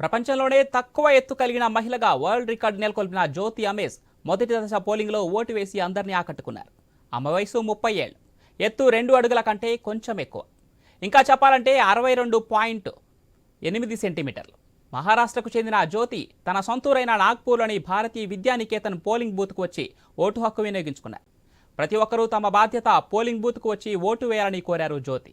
ప్రపంచంలోనే తక్కువ ఎత్తు కలిగిన మహిళగా వరల్డ్ రికార్డు నెలకొల్పిన జ్యోతి అమేష్ మొదటి దశ పోలింగ్లో ఓటు వేసి అందరినీ ఆకట్టుకున్నారు ఆమె వయసు ముప్పై ఏళ్ళు ఎత్తు రెండు అడుగుల కంటే కొంచెం ఎక్కువ ఇంకా చెప్పాలంటే అరవై రెండు పాయింట్ ఎనిమిది సెంటీమీటర్లు మహారాష్ట్రకు చెందిన జ్యోతి తన సొంతూరైన నాగ్పూర్లోని భారతీయ విద్యానికేతన్ పోలింగ్ బూత్కు వచ్చి ఓటు హక్కు వినియోగించుకున్నారు ప్రతి ఒక్కరూ తమ బాధ్యత పోలింగ్ బూత్కు వచ్చి ఓటు వేయాలని కోరారు జ్యోతి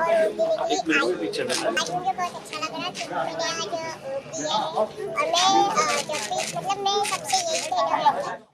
और मैं जब भी मतलब मैं सबसे यही कह रहा हूँ